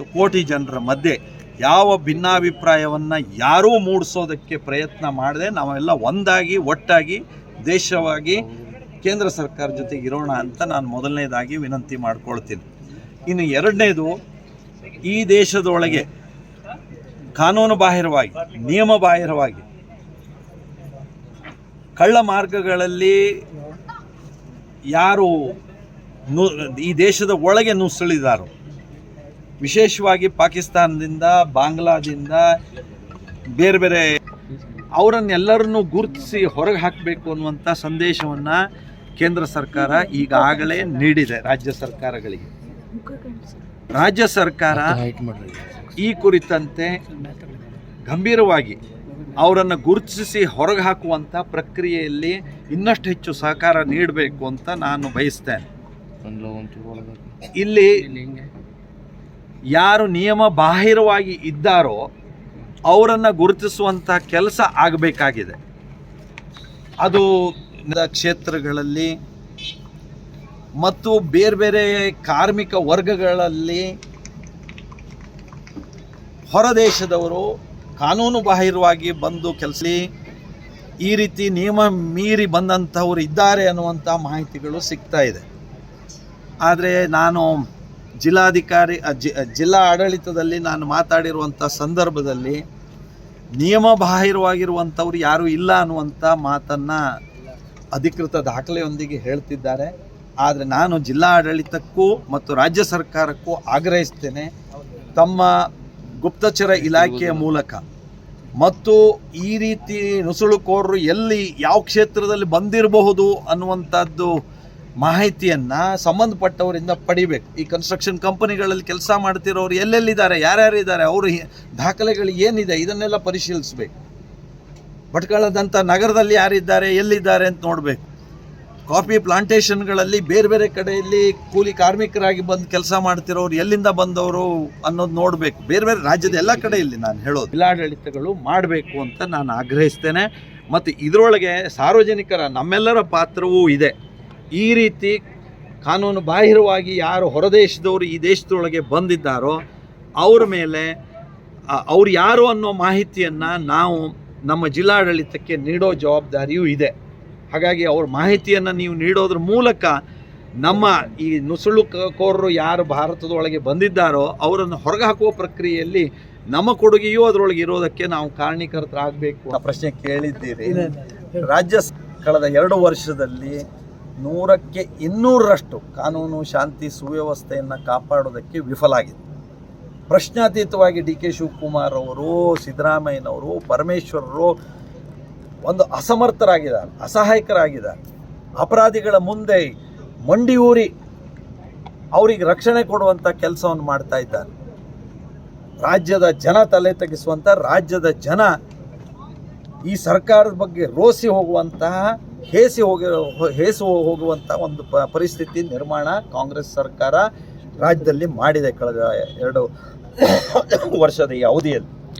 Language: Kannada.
ಮತ್ತು ಕೋಟಿ ಜನರ ಮಧ್ಯೆ ಯಾವ ಭಿನ್ನಾಭಿಪ್ರಾಯವನ್ನು ಯಾರೂ ಮೂಡಿಸೋದಕ್ಕೆ ಪ್ರಯತ್ನ ಮಾಡದೆ ನಾವೆಲ್ಲ ಒಂದಾಗಿ, ಒಟ್ಟಾಗಿ, ದೇಶವಾಗಿ ಕೇಂದ್ರ ಸರ್ಕಾರ ಜೊತೆಗೆ ಇರೋಣ ಅಂತ ನಾನು ಮೊದಲನೇದಾಗಿ ವಿನಂತಿ ಮಾಡ್ಕೊಳ್ತೀನಿ. ಇನ್ನು ಎರಡನೇದು, ಈ ದೇಶದೊಳಗೆ ಕಾನೂನು ಬಾಹಿರವಾಗಿ, ನಿಯಮ ಬಾಹಿರವಾಗಿ ಕಳ್ಳ ಮಾರ್ಗಗಳಲ್ಲಿ ಯಾರು ನು, ಈ ದೇಶದ ಒಳಗೆ ನುಸುಳಿದಾರೋ ವಿಶೇಷವಾಗಿ ಪಾಕಿಸ್ತಾನದಿಂದ ಬಾಂಗ್ಲಾದಿಂದ ಬೇರೆ ಬೇರೆ ಅವರನ್ನೆಲ್ಲರನ್ನೂ ಗುರುತಿಸಿ ಹೊರಗೆ ಹಾಕಬೇಕು ಅನ್ನುವಂಥ ಸಂದೇಶವನ್ನು ಕೇಂದ್ರ ಸರ್ಕಾರ ಈಗಾಗಲೇ ನೀಡಿದೆ ರಾಜ್ಯ ಸರ್ಕಾರಗಳಿಗೆ. ರಾಜ್ಯ ಸರ್ಕಾರ ಈ ಕುರಿತಂತೆ ಗಂಭೀರವಾಗಿ ಅವರನ್ನು ಗುರುತಿಸಿ ಹೊರಗೆ ಹಾಕುವಂಥ ಪ್ರಕ್ರಿಯೆಯಲ್ಲಿ ಇನ್ನಷ್ಟು ಹೆಚ್ಚು ಸಹಕಾರ ನೀಡಬೇಕು ಅಂತ ನಾನು ಬಯಸ್ತೇನೆ. ಇಲ್ಲಿ ಯಾರು ನಿಯಮ ಬಾಹಿರವಾಗಿ ಇದ್ದಾರೋ ಅವರನ್ನು ಗುರುತಿಸುವಂಥ ಕೆಲಸ ಆಗಬೇಕಾಗಿದೆ. ಅದು ಕ್ಷೇತ್ರಗಳಲ್ಲಿ ಮತ್ತು ಬೇರೆ ಬೇರೆ ಕಾರ್ಮಿಕ ವರ್ಗಗಳಲ್ಲಿ ಹೊರದೇಶದವರು ಕಾನೂನು ಬಾಹಿರವಾಗಿ ಬಂದು ಕೆಲಸ ಈ ರೀತಿ ನಿಯಮ ಮೀರಿ ಬಂದಂಥವ್ರು ಇದ್ದಾರೆ ಅನ್ನುವಂಥ ಮಾಹಿತಿಗಳು ಸಿಗ್ತಾ ಇದೆ. ಆದರೆ ನಾನು ಜಿಲ್ಲಾಧಿಕಾರಿ ಜಿಲ್ಲಾ ಆಡಳಿತದಲ್ಲಿ ನಾನು ಮಾತಾಡಿರುವಂಥ ಸಂದರ್ಭದಲ್ಲಿ ನಿಯಮ ಬಾಹಿರವಾಗಿರುವಂಥವ್ರು ಯಾರೂ ಇಲ್ಲ ಅನ್ನುವಂಥ ಮಾತನ್ನು ಅಧಿಕೃತ ದಾಖಲೆಯೊಂದಿಗೆ ಹೇಳ್ತಿದ್ದಾರೆ. ಆದರೆ ನಾನು ಜಿಲ್ಲಾ ಆಡಳಿತಕ್ಕೂ ಮತ್ತು ರಾಜ್ಯ ಸರ್ಕಾರಕ್ಕೂ ಆಗ್ರಹಿಸ್ತೇನೆ, ತಮ್ಮ ಗುಪ್ತಚರ ಇಲಾಖೆಯ ಮೂಲಕ. ಮತ್ತು ಈ ರೀತಿ ನುಸುಳುಕೋರರು ಎಲ್ಲಿ ಯಾವ ಕ್ಷೇತ್ರದಲ್ಲಿ ಬಂದಿರಬಹುದು ಅನ್ನುವಂಥದ್ದು ಮಾಹಿತಿಯನ್ನು ಸಂಬಂಧಪಟ್ಟವರಿಂದ ಪಡಿಬೇಕು. ಈ ಕನ್ಸ್ಟ್ರಕ್ಷನ್ ಕಂಪನಿಗಳಲ್ಲಿ ಕೆಲಸ ಮಾಡ್ತಿರೋರು ಎಲ್ಲೆಲ್ಲಿದ್ದಾರೆ, ಯಾರ್ಯಾರಿದ್ದಾರೆ, ಅವರು ದಾಖಲೆಗಳು ಏನಿದೆ ಇದನ್ನೆಲ್ಲ ಪರಿಶೀಲಿಸಬೇಕು. ಭಟ್ಕಳದಂಥ ನಗರದಲ್ಲಿ ಯಾರಿದ್ದಾರೆ, ಎಲ್ಲಿದ್ದಾರೆ ಅಂತ ನೋಡಬೇಕು. ಕಾಫಿ ಪ್ಲಾಂಟೇಷನ್ಗಳಲ್ಲಿ ಬೇರೆ ಬೇರೆ ಕಡೆಯಲ್ಲಿ ಕೂಲಿ ಕಾರ್ಮಿಕರಾಗಿ ಬಂದು ಕೆಲಸ ಮಾಡ್ತಿರೋರು ಎಲ್ಲಿಂದ ಬಂದವರು ಅನ್ನೋದು ನೋಡಬೇಕು. ಬೇರೆ ಬೇರೆ ರಾಜ್ಯದ ಎಲ್ಲ ಕಡೆಯಲ್ಲಿ ನಾನು ಹೇಳೋದು. ಜಿಲ್ಲಾಡಳಿತಗಳು ಮಾಡಬೇಕು ಅಂತ ನಾನು ಆಗ್ರಹಿಸ್ತೇನೆ. ಮತ್ತು ಇದರೊಳಗೆ ಸಾರ್ವಜನಿಕರ ನಮ್ಮೆಲ್ಲರ ಪಾತ್ರವೂ ಇದೆ. ಈ ರೀತಿ ಕಾನೂನು ಬಾಹಿರವಾಗಿ ಯಾರು ಹೊರದೇಶದವರು ಈ ದೇಶದೊಳಗೆ ಬಂದಿದ್ದಾರೋ ಅವ್ರ ಮೇಲೆ ಅವ್ರು ಯಾರು ಅನ್ನೋ ಮಾಹಿತಿಯನ್ನು ನಾವು ನಮ್ಮ ಜಿಲ್ಲಾಡಳಿತಕ್ಕೆ ನೀಡೋ ಜವಾಬ್ದಾರಿಯೂ ಇದೆ. ಹಾಗಾಗಿ ಅವ್ರ ಮಾಹಿತಿಯನ್ನು ನೀವು ನೀಡೋದ್ರ ಮೂಲಕ ನಮ್ಮ ಈ ನುಸುಳುಕೋರರು ಯಾರು ಭಾರತದೊಳಗೆ ಬಂದಿದ್ದಾರೋ ಅವರನ್ನು ಹೊರಗೆ ಹಾಕುವ ಪ್ರಕ್ರಿಯೆಯಲ್ಲಿ ನಮ್ಮ ಕೊಡುಗೆಯೂ ಅದರೊಳಗೆ ಇರೋದಕ್ಕೆ ನಾವು ಕಾರಣೀಕರ್ತರಾಗಬೇಕು ಪ್ರಶ್ನೆ ಕೇಳಿದ್ದೀರಿ. ರಾಜ್ಯ ಕಳೆದ ಎರಡು ವರ್ಷದಲ್ಲಿ ನೂರಕ್ಕೆ ಇನ್ನೂರರಷ್ಟು ಕಾನೂನು ಶಾಂತಿ ಸುವ್ಯವಸ್ಥೆಯನ್ನು ಕಾಪಾಡೋದಕ್ಕೆ ವಿಫಲ ಆಗಿದೆ ಪ್ರಶ್ನಾತೀತವಾಗಿ ಡಿ ಕೆ ಶಿವಕುಮಾರ್ ಅವರು, ಸಿದ್ದರಾಮಯ್ಯನವರು, ಪರಮೇಶ್ವರರು ಒಂದು ಅಸಮರ್ಥರಾಗಿದ್ದಾರೆ, ಅಸಹಾಯಕರಾಗಿದ್ದಾರೆ. ಅಪರಾಧಿಗಳ ಮುಂದೆ ಮಂಡಿ ಊರಿ ಅವರಿಗೆ ರಕ್ಷಣೆ ಕೊಡುವಂಥ ಕೆಲಸವನ್ನು ಮಾಡ್ತಾ ಇದ್ದಾರೆ. ರಾಜ್ಯದ ಜನ ತಲೆ ತಗ್ಗಿಸುವಂಥ ರಾಜ್ಯದ ಜನ ಈ ಸರ್ಕಾರದ ಬಗ್ಗೆ ರೋಸಿ ಹೋಗುವಂತಹ, ಹೇಸಿ ಹೋಗಿ, ಹೇಸಿ ಹೋಗುವಂಥ ಒಂದು ಪರಿಸ್ಥಿತಿ ನಿರ್ಮಾಣ ಕಾಂಗ್ರೆಸ್ ಸರ್ಕಾರ ರಾಜ್ಯದಲ್ಲಿ ಮಾಡಿದೆ ಕಳೆದ ಎರಡು ವರ್ಷದ ಈ ಅವಧಿಯಲ್ಲಿ.